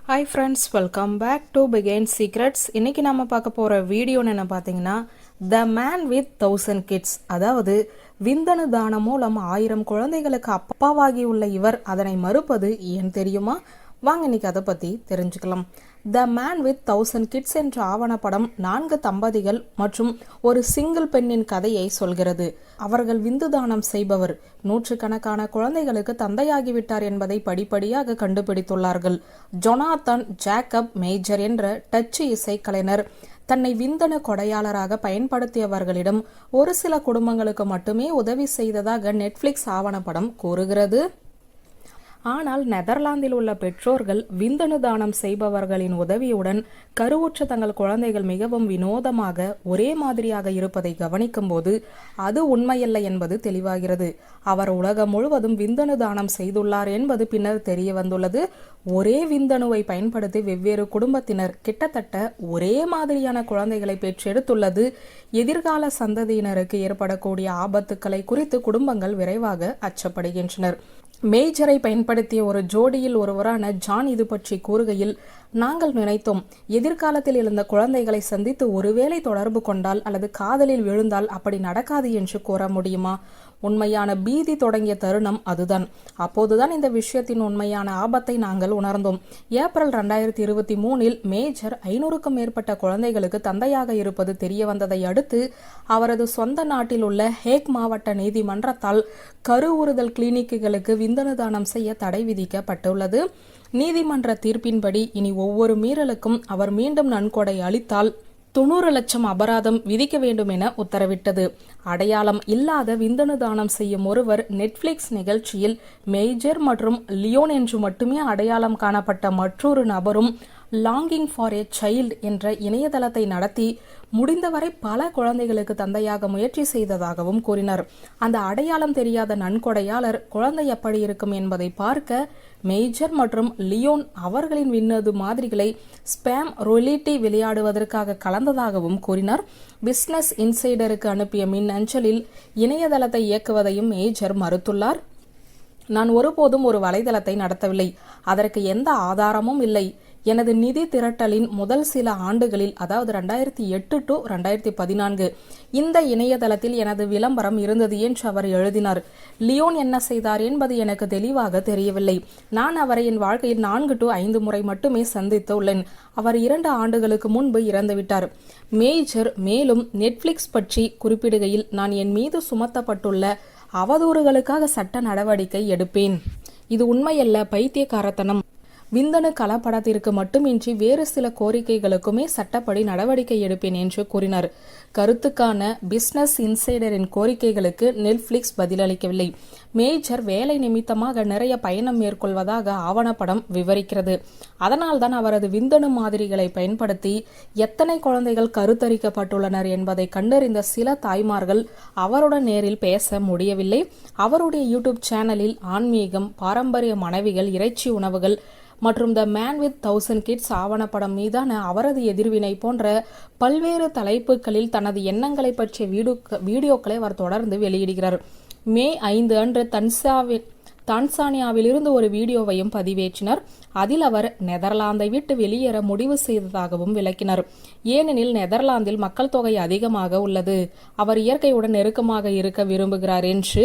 Hi friends welcome back to begin secrets இன்னைக்கு நம்ம பார்க்க போகிற வீடியோன்னு என்ன பார்த்தீங்கன்னா the man with thousand kids அதாவது விந்தணு தானம் மூலம் ஆயிரம் குழந்தைகளுக்கு அப்பாவாகி உள்ள இவர் அதனை மறுப்பது ஏன் தெரியுமா? வாங்க இன்னைக்கு அதை பற்றி தெரிஞ்சுக்கலாம். The man with thousand kids என்ற ஆவணப்படம் நான்கு தம்பதிகள் மற்றும் ஒரு சிங்கிள் பெண்ணின் கதையை சொல்கிறது. அவர்கள் விந்து தானம் செய்பவர். நூற்றுக்கணக்கான குழந்தைகளுக்கு தந்தையாகிவிட்டார் என்பதை படிப்படியாக கண்டுபிடித்துள்ளார்கள். ஜொனாத்தன் ஜேக்கப் மேஜர் என்ற டச்சு இசைக்கலைஞர் தன்னை விந்தன கொடையாளராக பயன்படுத்தியவர்களிடம் ஒரு சில குடும்பங்களுக்கு மட்டுமே உதவி செய்ததாக நெட்ஃபிளிக்ஸ் ஆவணப்படம் கூறுகிறது. ஆனால் நெதர்லாந்தில் உள்ள பெற்றோர்கள் விந்தணு தானம் செய்பவர்களின் உதவியுடன் கருவுற்ற தங்கள் குழந்தைகள் மிகவும் வினோதமாக ஒரே மாதிரியாக இருப்பதை கவனிக்கும்போது அது உண்மையல்ல என்பது தெளிவாகிறது. அவர் உலகம் முழுவதும் விந்தணு தானம் செய்துள்ளார் என்பது பின்னர் தெரிய வந்துள்ளது ஒரே விந்தணுவை பயன்படுத்தி வெவ்வேறு குடும்பத்தினர் கிட்டத்தட்ட ஒரே மாதிரியான குழந்தைகளை பெற்றெடுத்துள்ளது. எதிர்கால சந்ததியினருக்கு ஏற்படக்கூடிய ஆபத்துக்களை குறித்து குடும்பங்கள் விரைவாக அச்சப்படுகின்றனர். மேஜரை பயன்படுத்திய ஒரு ஜோடியில் ஒருவரான ஜான் இது பற்றி கூறுகையில் நாங்கள் நினைத்தோம். எதிர்காலத்தில் இருந்த குழந்தைகளை சந்தித்து ஒருவேளை தொடர்பு கொண்டால் அல்லது காதலில் விழுந்தால் அப்படி நடக்காது என்று கூற முடியுமா? உண்மையான பீதி தொடங்கிய தருணம் அதுதான். அப்போதுதான் இந்த விஷயத்தின் உண்மையான ஆபத்தை நாங்கள் உணர்ந்தோம். ஏப்ரல் ரெண்டாயிரத்தி இருபத்தி மூணில் மேஜர் ஐநூறுக்கும் மேற்பட்ட குழந்தைகளுக்கு தந்தையாக இருப்பது தெரிய வந்ததை அடுத்து அவரது சொந்த நாட்டில் உள்ள ஹேக் மாவட்ட நீதிமன்றத்தால் கருவுறுதல் கிளினிக்குகளுக்கு விந்தணு தானம் செய்ய தடை விதிக்கப்பட்டுள்ளது. நீதிமன்ற தீர்ப்பின்படி இனி ஒவ்வொரு மீறலுக்கும் அவர் மீண்டும் நன்கொடை அளித்தால் தொண்ணூறு லட்சம் அபராதம் விதிக்க வேண்டும் என உத்தரவிட்டது. அடையாளம் இல்லாத விந்தணு தானம் செய்யும் ஒருவர் நெட்ஃபிளிக்ஸ் நிகழ்ச்சியில் மேஜர் மற்றும் லியோன் என்று மட்டுமே அடையாளம் காணப்பட்ட மற்றொரு நபரும் லாங்கிங் ஃபார் எ சைல்டு என்ற இணையதளத்தை நடத்தி முடிந்தவரை பல குழந்தைகளுக்கு தந்தையாக முயற்சி செய்ததாகவும் கூறினார். அந்த அடையாளம் தெரியாத நன்கொடையாளர் குழந்தை எப்படி இருக்கும் என்பதை பார்க்க மேஜர் மற்றும் லியோன் அவர்களின் விண்ணது மாதிரிகளை ஸ்பேம் ரொலிட்டி விளையாடுவதற்காக கலந்ததாகவும் கூறினார். பிஸ்னஸ் இன்சைடருக்கு அனுப்பிய மின் அஞ்சலில் இணையதளத்தை இயக்குவதையும் மேஜர் மறுத்துள்ளார். நான் ஒருபோதும் ஒரு வலைதளத்தை நடத்தவில்லை. அதற்கு எந்த ஆதாரமும் இல்லை. எனது நிதி திரட்டலின் முதல் சில ஆண்டுகளில் அதாவது ரெண்டாயிரத்தி எட்டு டு ரெண்டாயிரத்தி பதினான்கு இந்த இணையதளத்தில் எனது விளம்பரம் இருந்தது என்று அவர் எழுதினார். லியோன் என்ன செய்தார் என்பது எனக்கு தெளிவாக தெரியவில்லை. நான் அவரை என் வாழ்க்கையில் நான்கு டு ஐந்து முறை மட்டுமே சந்தித்து உள்ளேன் அவர் இரண்டு ஆண்டுகளுக்கு முன்பு இறந்துவிட்டார். மேஜர் மேலும் நெட்ஃபிளிக்ஸ் பற்றி குறிப்பிடுகையில் நான் என் மீது சுமத்தப்பட்டுள்ள அவதூறுகளுக்காக சட்ட நடவடிக்கை எடுப்பேன். இது உண்மையல்ல பைத்தியக்காரத்தனம். விந்தணு கலப்படத்திற்கு மட்டுமின்றி வேறு சில கோரிக்கைகளுக்குமே சட்டப்படி நடவடிக்கை எடுப்பேன் என்று கூறினார். கருத்துக்கான பிசினஸ் இன்சைடரின் கோரிக்கைகளுக்கு நெட்ஃபிளிக்ஸ் பதிலளிக்கவில்லை. மேஜர் வேலை நிமித்தமாக நிறைய பயணம் மேற்கொள்வதாக ஆவணப்படம் விவரிக்கிறது. அதனால்தான் அவரது விந்தணு மாதிரிகளை பயன்படுத்தி எத்தனை குழந்தைகள் கருத்தரிக்கப்பட்டுள்ளனர் என்பதை கண்டறிந்த சில தாய்மார்கள் அவருடன் நேரில் பேச முடியவில்லை. அவருடைய யூடியூப் சேனலில் ஆன்மீகம் பாரம்பரிய மனைவிகள் இறைச்சி உணவுகள் மற்றும் the man with thousand kids ஆவணப்படம் மீதான அவரது எதிர்வினை போன்ற பல்வேறு தலைப்புகளில் தனது எண்ணங்களை பற்றிய வீடியோ வீடியோக்களை அவர் தொடர்ந்து வெளியிடுகிறார். மே ஐந்து அன்று தன்சாவில் தான்சானியாவிலிருந்து ஒரு வீடியோவையும் பதிவேற்றினார். அதில் அவர் நெதர்லாந்தை விட்டு வெளியேற முடிவு செய்ததாகவும் விளக்கினார். ஏனெனில் நெதர்லாந்தில் மக்கள் தொகை அதிகமாக உள்ளது. அவர் இயற்கையுடன் நெருக்கமாக இருக்க விரும்புகிறார் என்று